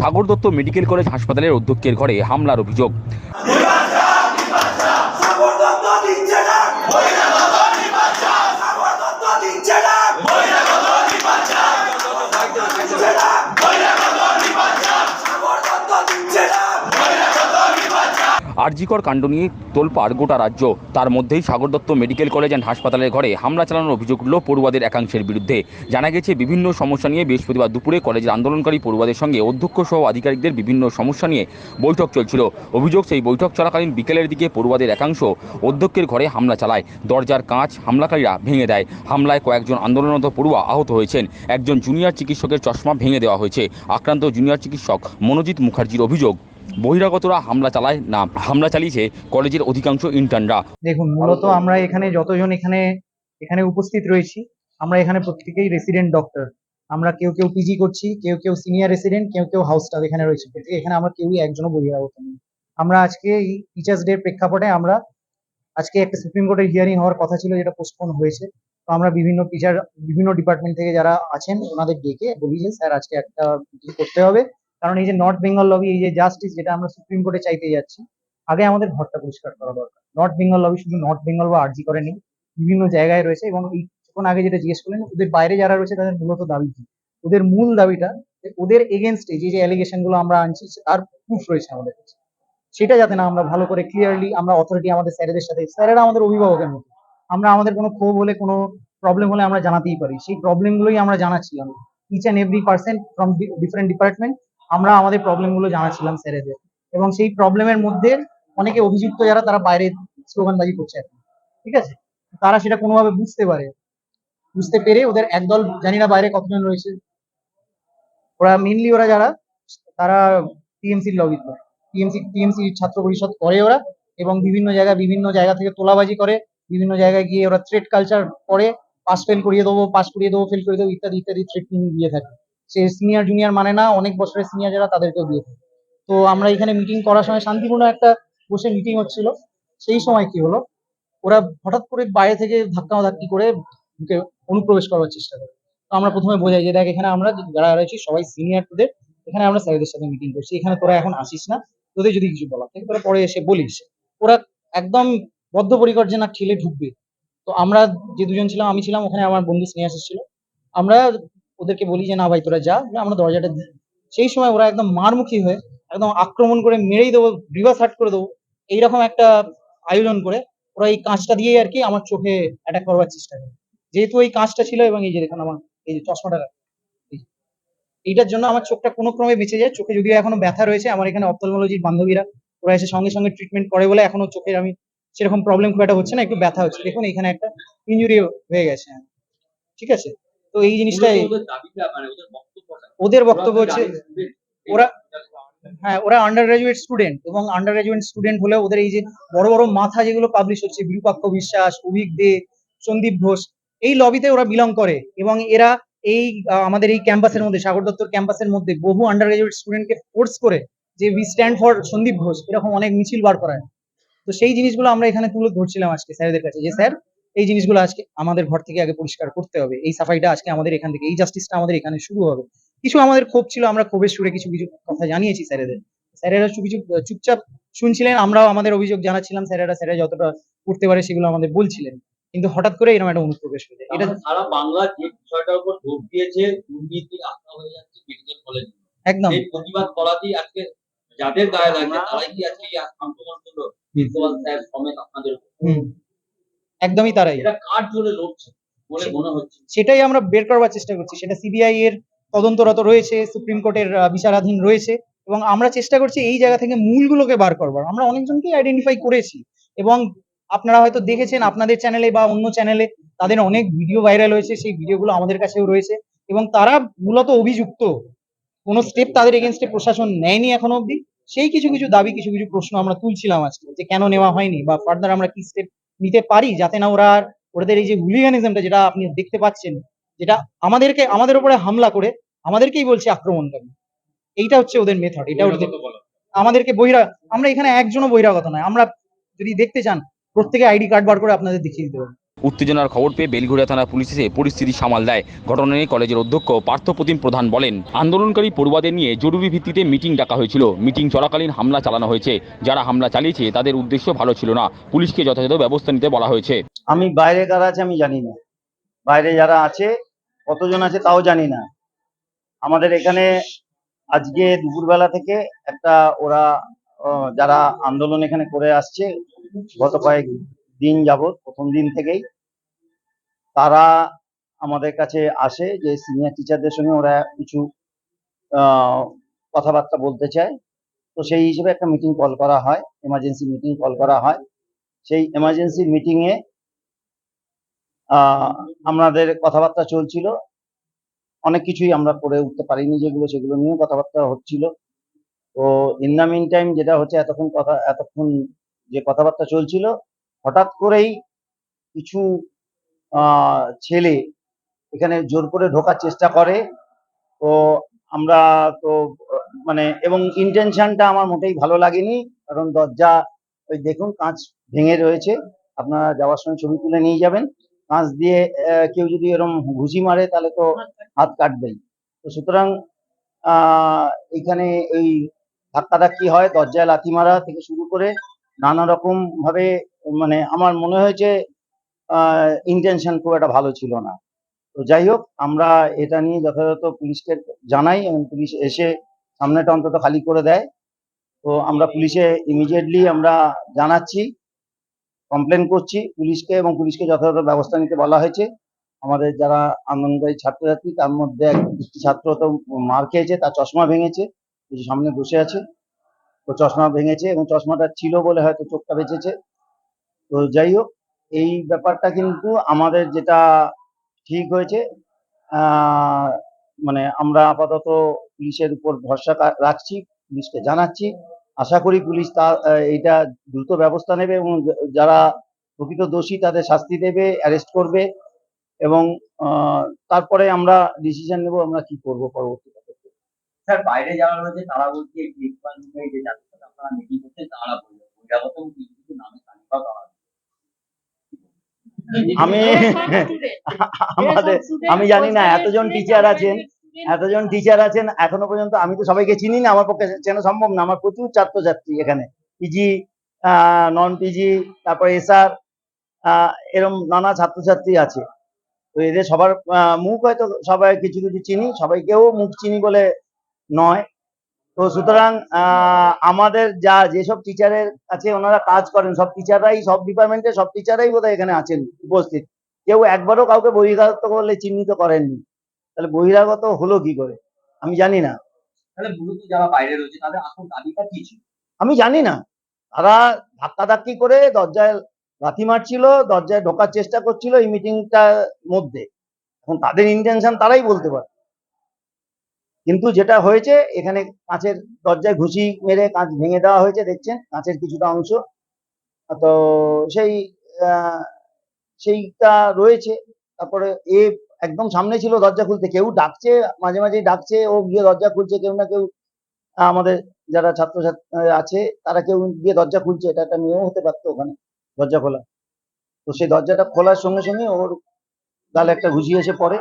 সাগর Dutta medical college হাসপাতালের অধ্যক্ষের ঘরে হামলার অভিযোগ সাগর দত্ত দিচ্ছে না সাগর দত্ত দিচ্ছে না দিচ্ছে না সাগর দত্ত দিচ্ছে না আরজিকর কাণ্ড নিয়ে তোলপাড় গোটা রাজ্য। তার মধ্যেই Sagar Dutta medical college and হাসপাতালের ঘরে হামলা চালানোর অভিযোগ উঠল পড়ুয়াদের একাংশের বিরুদ্ধে। জানা গেছে, বিভিন্ন সমস্যা নিয়ে বৃহস্পতিবার দুপুরে কলেজের আন্দোলনকারী পড়ুয়াদের সঙ্গে অধ্যক্ষ সহ আধিকারিকদের বিভিন্ন সমস্যা নিয়ে বৈঠক চলছিল। অভিযোগ, সেই বৈঠক চলাকালীন বিকেলের দিকে পড়ুয়াদের একাংশ অধ্যক্ষের ঘরে হামলা চালায়। দরজার কাঁচ হামলাকারীরা ভেঙে দেয়। হামলায় কয়েকজন আন্দোলনরত পড়ুয়া আহত হয়েছেন। একজন জুনিয়র চিকিৎসকের চশমা ভেঙে দেওয়া হয়েছে। আক্রান্ত জুনিয়র চিকিৎসক মনোজিৎ মুখার্জির অভিযোগ বহিরাগতরা হামলা চালায় না হামলা চালিয়েছে কলেজের অধিকাংশ ইন্টার্নরা দেখুন মূলত আমরা এখানে যতজন এখানে এখানে উপস্থিত রয়েছি আমরা এখানে প্রত্যেকেই রেসিডেন্ট ডক্টর আমরা কেউ কেউ পিজি করছি কেউ কেউ সিনিয়র রেসিডেন্ট কেউ কেউ হাউস স্টাফ এখানে রয়েছে। প্রত্যেকে এখানে আমরা কেউই একজনও বহিরাগত নেই। আমরা আজকে এই টিচার্স ডে প্রেক্ষাপটে আমরা আজকে একটা সুপ্রিম কোর্টের হিয়ারিং হওয়ার কথা ছিল যেটা পোস্টপোন হয়েছে। তো আমরা বিভিন্ন টিচার বিভিন্ন ডিপার্টমেন্ট থেকে যারা আছেন ওনাদের ডেকে বলি যে স্যার আজকে একটা করতে হবে। কারণ এই যে নর্থ বেঙ্গল লবি এই যে জাস্টিস যেটা আমরা সুপ্রিম কোর্টে চাইতে যাচ্ছি, আগে আমাদের ঘরটা পরিষ্কার করা দরকার। নর্থ বেঙ্গল লবি শুধু নর্থ বেঙ্গল বা আরজি করে নেই বিভিন্ন জায়গায় রয়েছে এবং এই কিছুক্ষণ আগে যেটা জিজ্ঞেস করলেন, ওদের বাইরে যারা রয়েছে তাদের মূলত দাবি কি? ওদের মূল দাবিটা ওদের এগেনস্টে যে যে অ্যালিগেশনগুলো আমরা আনছি, তার প্রুফ রয়েছে আমাদের কাছে। সেটা যাতে না আমরা ভালো করে ক্লিয়ারলি আমরা অথরিটি আমাদের স্যারেদের সাথে, স্যারেরা আমাদের অভিভাবকের মতো। আমরা আমাদের কোনো ক্ষোভ হলে, কোনো প্রবলেম হলে আমরা জানাতেই পারি। সেই প্রবলেম গুলোই আমরা জানাচ্ছিলাম। Each and every percent from different department আমরা আমাদের প্রবলেমগুলো জানাচ্ছিলাম স্যারেদের এবং সেই প্রবলেমের মধ্যে অনেকে অভিযুক্ত যারা, তারা বাইরে স্লোগানবাজি করছে ঠিক আছে? তারা সেটা কোনোভাবে বুঝতে পারে। বুঝতে পেরে ওদের একদল, জানি না বাইরে কতজন রয়েছে। ওরা মেনলি ওরা যারা, তারা টিএমসির লবি করে টিএমসি টিএমসি ছাত্র পরিষদ করে ওরা এবং বিভিন্ন জায়গায়, বিভিন্ন জায়গা থেকে তোলাবাজি করে। বিভিন্ন জায়গায় গিয়ে ওরা থ্রেড কালচার করে। পাস ফেল করিয়ে দেবো পাস করিয়ে দেবো ফেল করিয়ে দেবো, ইত্যাদি ইত্যাদি থ্রেটিং দিয়ে থাকে। সে সিনিয়র জুনিয়র মানে না, অনেক বছরের সিনিয়র যারা তাদেরকেও দিয়ে থাকে। তো আমরা এখানে মিটিং করার সময় শান্তিপূর্ণ একটা বসে মিটিং হচ্ছিল। সেই সময় কি হলো? ওরা হঠাৎ করে বাইরে থেকে ধাক্কা ধাক্কি করে অনুপ্রবেশ করার চেষ্টা করে। তো আমরা প্রথমে বোঝাই যে, দেখ, এখানে আমরা যারা রয়েছি, সবাই সিনিয়র তোদের। এখানে আমরা স্যারদের সাথে মিটিং করছি। এখানে তোরা এখন আসিস না। তোদের যদি কিছু বলার থাকে, তোরা পরে এসে বলিস। ওরা একদম বদ্ধপরিকর যে না, ঠেলে ঢুকবে। তো আমরা যে দুজন ছিলাম, আমি ছিলাম, ওখানে আমার বন্ধু স্নেহাসিস ছিল। আমরা ওদেরকে বলি যে, না ভাই, তোরা যা আমরা দরজাটা দিই সেই সময় ওরা একদম মারমুখী হয়ে একদম আক্রমণ করে মেরেই দেবো, রিভার্স হার্ট করে দেবো, এইরকম একটা আয়োজন করে ওরা এই কাঁচটা দিয়েই আর কি আমার চোখে অ্যাটাক করবার চেষ্টা করে। যেহেতু এই কাঁচটা ছিল এবং এই যে দেখুন আমার, এই যে চশমাটা। এইটার জন্য আমার চোখটা কোনো ক্রমে বেঁচে যায়, চোখে যদিও এখনও ব্যথা রয়েছে, আমার এখানে অপথলমোলজির বান্ধবীরা, ওরা এসে সঙ্গে সঙ্গে ট্রিটমেন্ট করে বলে এখনও চোখের আমি সেরকম প্রবলেম খুব একটা হচ্ছে না, একটু ব্যথা হচ্ছে। দেখুন, এখানে একটা ইনজুরি হয়ে গেছে। ঠিক আছে? তো এই জিনিসটা ওদের বক্তব্য হচ্ছে ওরা হ্যাঁ ওরা আন্ডার গ্রাজুয়েট স্টুডেন্ট এবং আন্ডার গ্রাজুয়েট স্টুডেন্ট হলে ওদের এই যে বড় বড় মাথা যেগুলো পাবলিশ হচ্ছে বিরূপাক্ষ বিশ্বাস অভিক দে সন্দীপ ঘোষ এই লবিতে ওরা বিলং করে এবং এরা এই আমাদের এই ক্যাম্পাসের মধ্যে সাগর দত্তর ক্যাম্পাসের মধ্যে বহু আন্ডার গ্রাজুয়েট স্টুডেন্টকে ফোর্স করে যে we stand for Sandip Ghosh এরকম অনেক মিছিল বার করায়। তো সেই জিনিসগুলো আমরা এখানে তুলে ধরছিলাম আজকে স্যারদের কাছে যে স্যার এই জিনিসগুলো আজকে আমাদের ঘর থেকে আগে পরিষ্কার করতে হবে। এই সাফাইটা আজকে আমাদের এখান থেকে এই জাস্টিসটা আমাদের এখানে শুরু হবে। কিছু আমাদের ক্ষোভ ছিল আমরা ক্ষোভের সুরে কিছু কিছু কথা জানিয়েছি স্যারেদের। স্যারেরা কিছু চুপচাপ শুনছিলেন আমরাও আমাদের অভিযোগ জানাচ্ছিলাম স্যারেরা স্যারেরা যতটা করতে পারে সেগুলো আমাদের বলছিলেন। কিন্তু হঠাৎ করে এরকম একটা অনুপ্রবেশ হয়ে যায় এটা সারা বাংলা যে বিষয়টার উপর জোর দিয়েছে দুর্নীতি আস্থা হয়ে যাচ্ছে মেডিকেল কলেজ একদম। এই প্রতিবাদ করাতেই আজকে যাদের গায়ে লাগছে তারাই কি আজকে এই আক্রমণ করল? প্রিন্সিপাল স্যার সমেত আপনাদের একদমই তারাই। এটা কার জোরে লড়ছে বলে মনে হচ্ছে? সেটাই আমরা বের করবার চেষ্টা করছি। সেটা সিবিআই এর তদন্তরত রয়েছে সুপ্রিম কোর্টের বিচারাধীন রয়েছে এবং আমরা চেষ্টা করছি এই জায়গা থেকে মূলগুলোকে বার করবার। আমরা অনেকজনকেই আইডেন্টিফাই করেছি এবং আপনারা হয়তো দেখেছেন আপনাদের চ্যানেলে বা অন্য চ্যানেলে তাদের অনেক ভিডিও ভাইরাল হয়েছে সেই ভিডিওগুলো আমাদের কাছেও রয়েছে এবং তারা মূলত অভিযুক্ত। কোনো স্টেপ তাদের এগেনস্টে প্রশাসন নেয়নি এখনও অবধি। সেই কিছু কিছু দাবি কিছু কিছু প্রশ্ন আমরা তুলছিলাম আজকে যে কেন নেওয়া হয়নি বা ফার্দার আমরা কি স্টেপ নিতে পারি যাতে না ওরা ওদের এই যে হুলিগানিজমটা যেটা আপনি দেখতে পাচ্ছেন যেটা আমাদেরকে আমাদের উপরে হামলা করে আমাদেরকেই বলছে আক্রমণকারী। এইটা হচ্ছে ওদের মেথড এটা ওদের আমাদেরকে বহিরা আমরা এখানে একজনও বহিরাগত নয় আমরা যদি দেখতে চান প্রত্যেকে আইডি কার্ড বার করে আপনাদের দেখিয়ে দিতে পারব। উত্তেজনার খবর পেয়ে বেলঘড়িয়া থানা পুলিশ এসে পরিস্থিতি সামাল দেয়। ঘটনা নিয়ে কলেজের অধ্যক্ষ পার্থপ্রতিম প্রধান বলেন, আন্দোলনকারী পড়ুয়াদের নিয়ে জরুরি ভিত্তিতে মিটিং ডাকা হয়েছিল। মিটিং চলাকালীন হামলা চালানো হয়েছে। যারা হামলা চালিয়েছে, তাদের উদ্দেশ্য ভালো ছিল না। পুলিশকে যথাযথ ব্যবস্থা নিতে বলা হয়েছে। আমি বাইরে কারা আছে আমি জানি না। বাইরে যারা আছে, কতজন আছে তাও জানি না। আমাদের এখানে আজকে দুপুরবেলা থেকে একটা ওরা যারা আন্দোলন এখানে করে আসছে, গত কয়েক দিন যাবত, প্রথম দিন থেকেই তারা আমাদের কাছে আসে যে সিনিয়র টিচারদের সঙ্গে ওরা কিছু কথাবার্তা বলতে চায়। তো সেই হিসেবে একটা মিটিং কল করা হয় এমার্জেন্সি মিটিং কল করা হয়। সেই এমার্জেন্সি মিটিংয়ে আমাদের কথাবার্তা চলছিল। অনেক কিছুই আমরা করে উঠতে পারিনি যেগুলো, সেগুলো নিয়ে কথাবার্তা হচ্ছিল। তো ইন দ্য মিন টাইম যেটা হচ্ছে, এতক্ষণ কথা, এতক্ষণ যে কথাবার্তা চলছিল হঠাৎ করেই কিছু ছেলে এখানে জোর করে ঢোকার চেষ্টা করে। তো আমরা তো মানে এবং ইন্টেনশনটা আমার মোটেই ভালো লাগেনি। কারণ দরজা, ওই দেখুন কাঁচ ভেঙে রয়েছে। আপনারা যাওয়ার সময় ছবি তুলে নিয়ে যাবেন। কাঁচ দিয়ে কেউ যদি এরকম ঘুষি মারে তাহলে তো হাত কাটবেই। তো সুতরাং এখানে এই ধাক্কাধাক্কি হয়। দরজায় লাথি মারা থেকে শুরু করে নানা রকম ভাবে মানে আমার মনে হয়েছে ইন্টেনশন খুব একটা ভালো ছিল না। তো যাই হোক, আমরা এটা নিয়ে যথাযথ পুলিশকে জানাই এবং পুলিশ এসে সামনেটা অন্তত খালি করে দেয়। তো আমরা পুলিশে ইমিডিয়েটলি আমরা জানাচ্ছি কমপ্লেন করছি পুলিশকে এবং পুলিশকে যথাযথ ব্যবস্থা নিতে বলা হয়েছে। আমাদের যারা আন্দোলনকারী ছাত্রছাত্রী, তার মধ্যে এক একটি ছাত্র তো মার খেয়েছে, তার চশমা ভেঙেছে যে সামনে বসে আছে। তো চশমা ভেঙেছে এবং চশমাটা ছিল বলে হয়তো চোখটা বেঁচেছে। তো যাই হোক, এই ব্যাপারটা কিন্তু আমাদের যেটা ঠিক হয়েছে মানে আমরা আপাতত পুলিশের উপর ভরসা রাখছি, পুলিশকে জানাচ্ছি। আশা করি পুলিশ তা এইটা দ্রুত ব্যবস্থা নেবে এবং যারা প্রকৃত দোষী তাদের শাস্তি দেবে, অ্যারেস্ট করবে এবং তারপরে আমরা ডিসিশন নেব আমরা কি করব পরবর্তীতে। স্যার বাইরে যারা রয়েছে তারা বলছে যে যাদের সাথে আপনারা মিটিং করছেন তারা বলবে বহিরাগত কিছু কিছু নামে তালিকা করা। আমি আমাদের আমি জানি না এতজন টিচার আছেন এতজন টিচার আছেন এখনও পর্যন্ত আমি তো সবাইকে চিনি না আমার পক্ষে চেনা সম্ভব না আমার প্রচুর ছাত্রছাত্রী এখানে। পিজি নন পিজি তারপরে এসআর এরম নানা ছাত্রছাত্রী আছে। তো এদের সবার আহ, মুখ হয়তো সবাই কিছু কিছু চিনি সবাইকেও মুখ চিনি বলে নয়। তো সুতরাং আমাদের যা যেসব টিচারের কাছে ওনারা কাজ করেন সব টিচাররাই সব ডিপার্টমেন্টে সব টিচাররাই বোধহয় এখানে আছেন উপস্থিত। কেউ একবারও কাউকে বহিরাগত করলে চিহ্নিত করেননি। তাহলে বহিরাগত হলো কি করে? আমি জানি না। যারা বাইরে রয়েছে তাদের আসল দাবিটা কি ছিল? আমি জানি না। তারা ধাক্কাধাক্কি করে দরজায় লাথি মারছিল দরজায় ঢোকার চেষ্টা করছিল এই মিটিংটার মধ্যে। এখন তাদের ইন্টেনশন তারাই বলতে পারে। কিন্তু যেটা হয়েছে, এখানে কাঁচের দরজায় ঘুষি মেরে কাঁচ ভেঙে দেওয়া হয়েছে, দেখছেন? কাঁচের কিছুটা অংশ। তো সেই সেইটা রয়েছে। তারপরে এ একদম সামনে ছিল দরজা খুলতে। কেউ ডাকছে, মাঝে মাঝে ডাকছে, ও গিয়ে দরজা খুলছে, কেউ না কেউ, আমাদের যারা ছাত্রছাত্রী আছে, তারা কেউ গিয়ে দরজা খুলছে। এটা একটা নিয়ম হতে পারতো ওখানে, দরজা খোলা। তো সেই দরজাটা খোলার সঙ্গে সঙ্গে ওর গালে একটা ঘুষি এসে পড়ে।